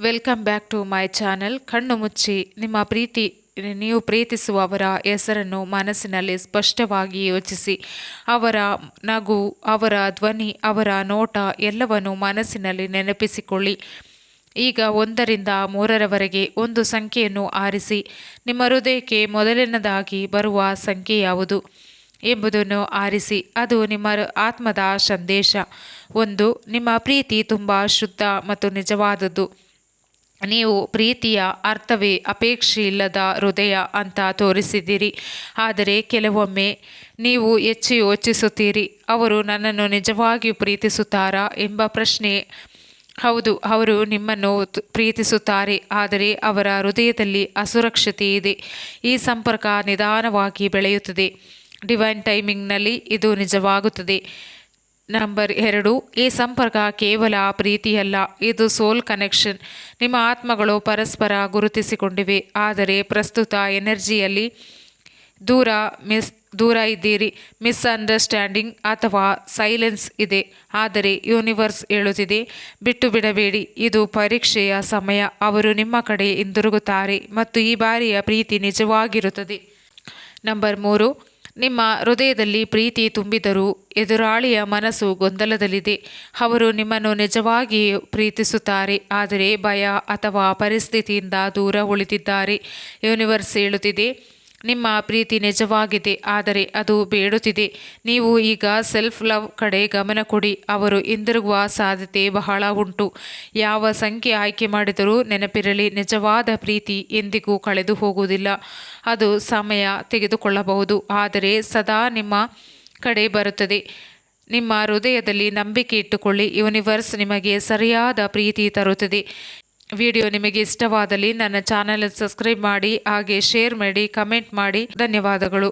Welcome back to my channel ಕಣ್ಣು ಮುಚ್ಚಿ, ನಿಮ್ಮ ಪ್ರೀತಿ, ನೀವು ಪ್ರೀತಿಸುವವರ ಹೆಸರನ್ನು ಮನಸ್ಸಿನಲ್ಲಿ ಸ್ಪಷ್ಟವಾಗಿ ಯೋಚಿಸಿ. ಅವರ ನಗು, ಅವರ ಧ್ವನಿ, ಅವರ ನೋಟ ಎಲ್ಲವನ್ನು ಮನಸ್ಸಿನಲ್ಲಿ ನೆನಪಿಸಿಕೊಳ್ಳಿ. ಈಗ ಒಂದರಿಂದ ಮೂರರವರೆಗೆ ಒಂದು ಸಂಖ್ಯೆಯನ್ನು ಆರಿಸಿ. ನಿಮ್ಮ ಹೃದಯಕ್ಕೆ ಮೊದಲನೇದಾಗಿ ಬರುವ ಸಂಖ್ಯೆ ಯಾವುದು ಎಂಬುದನ್ನು ಆರಿಸಿ. ಅದು ನಿಮ್ಮ ಆತ್ಮದ ಸಂದೇಶ. ಒಂದು, ನಿಮ್ಮ ಪ್ರೀತಿ ತುಂಬ ಶುದ್ಧ ಮತ್ತು ನಿಜವಾದದ್ದು. ನೀವು ಪ್ರೀತಿಯ ಅರ್ಥವೇ ಅಪೇಕ್ಷೆ ಇಲ್ಲದ ಹೃದಯ ಅಂತ ತೋರಿಸಿದ್ದೀರಿ. ಆದರೆ ಕೆಲವೊಮ್ಮೆ ನೀವು ಹೆಚ್ಚು ಯೋಚಿಸುತ್ತೀರಿ, ಅವರು ನನ್ನನ್ನು ನಿಜವಾಗಿಯೂ ಪ್ರೀತಿಸುತ್ತಾರಾ ಎಂಬ ಪ್ರಶ್ನೆ. ಹೌದು, ಅವರು ನಿಮ್ಮನ್ನು ಪ್ರೀತಿಸುತ್ತಾರೆ, ಆದರೆ ಅವರ ಹೃದಯದಲ್ಲಿ ಅಸುರಕ್ಷತೆ ಇದೆ. ಈ ಸಂಪರ್ಕ ನಿಧಾನವಾಗಿ ಬೆಳೆಯುತ್ತದೆ. ಡಿವೈನ್ ಟೈಮಿಂಗ್ನಲ್ಲಿ ಇದು ನಿಜವಾಗುತ್ತದೆ. ನಂಬರ್ ಎರಡು, ಈ ಸಂಪರ್ಕ ಕೇವಲ ಪ್ರೀತಿಯಲ್ಲ, ಇದು ಸೋಲ್ ಕನೆಕ್ಷನ್. ನಿಮ್ಮ ಆತ್ಮಗಳು ಪರಸ್ಪರ ಗುರುತಿಸಿಕೊಂಡಿವೆ, ಆದರೆ ಪ್ರಸ್ತುತ ಎನರ್ಜಿಯಲ್ಲಿ ದೂರ ಮಿಸ್, ದೂರ ಇದ್ದೀರಿ. ಮಿಸ್ಅಂಡರ್ಸ್ಟ್ಯಾಂಡಿಂಗ್ ಅಥವಾ ಸೈಲೆನ್ಸ್ ಇದೆ, ಆದರೆ ಯೂನಿವರ್ಸ್ ಹೇಳುತ್ತಿದೆ ಬಿಟ್ಟು ಬಿಡಬೇಡಿ, ಇದು ಪರೀಕ್ಷೆಯ ಸಮಯ. ಅವರು ನಿಮ್ಮ ಕಡೆ ಹಿಂದಿರುಗುತ್ತಾರೆ, ಮತ್ತು ಈ ಬಾರಿಯ ಪ್ರೀತಿ ನಿಜವಾಗಿರುತ್ತದೆ. ನಂಬರ್ ಮೂರು ನಿಮ್ಮ ಹೃದಯದಲ್ಲಿ ಪ್ರೀತಿ ತುಂಬಿದರೂ ಎದುರಾಳಿಯ ಮನಸ್ಸು ಗೊಂದಲದಲ್ಲಿದೆ. ಅವರು ನಿಮ್ಮನ್ನು ನಿಜವಾಗಿ ಪ್ರೀತಿಸುತ್ತಾರೆ, ಆದರೆ ಭಯ ಅಥವಾ ಪರಿಸ್ಥಿತಿಯಿಂದ ದೂರ ಉಳಿದಿದ್ದಾರೆ. ಯೂನಿವರ್ಸ್ ಹೇಳುತ್ತಿದೆ ನಿಮ್ಮ ಪ್ರೀತಿ ನಿಜವಾಗಿದೆ, ಆದರೆ ಅದು ಬೇಡುತ್ತಿದೆ. ನೀವು ಈಗ ಸೆಲ್ಫ್ ಲವ್ ಕಡೆ ಗಮನ ಕೊಡಿ, ಅವರು ಹಿಂದಿರುಗುವ ಸಾಧ್ಯತೆ ಬಹಳ ಉಂಟು. ಯಾವ ಸಂಖ್ಯೆ ಆಯ್ಕೆ ಮಾಡಿದರೂ ನೆನಪಿರಲಿ, ನಿಜವಾದ ಪ್ರೀತಿ ಎಂದಿಗೂ ಕಳೆದು ಹೋಗುವುದಿಲ್ಲ. ಅದು ಸಮಯ ತೆಗೆದುಕೊಳ್ಳಬಹುದು, ಆದರೆ ಸದಾ ನಿಮ್ಮ ಕಡೆ ಬರುತ್ತದೆ. ನಿಮ್ಮ ಹೃದಯದಲ್ಲಿ ನಂಬಿಕೆ ಇಟ್ಟುಕೊಳ್ಳಿ ಯೂನಿವರ್ಸ್ ನಿಮಗೆ ಸರಿಯಾದ ಪ್ರೀತಿ ತರುತ್ತದೆ. ವಿಡಿಯೋ ನಿಮಗೆ ಇಷ್ಟವಾದಲ್ಲಿ ನನ್ನ ಚಾನೆಲ್ ಸಬ್ಸ್ಕ್ರೈಬ್ ಮಾಡಿ ಹಾಗೆ ಶೇರ್ ಮಾಡಿ ಕಮೆಂಟ್ ಮಾಡಿ. ಧನ್ಯವಾದಗಳು.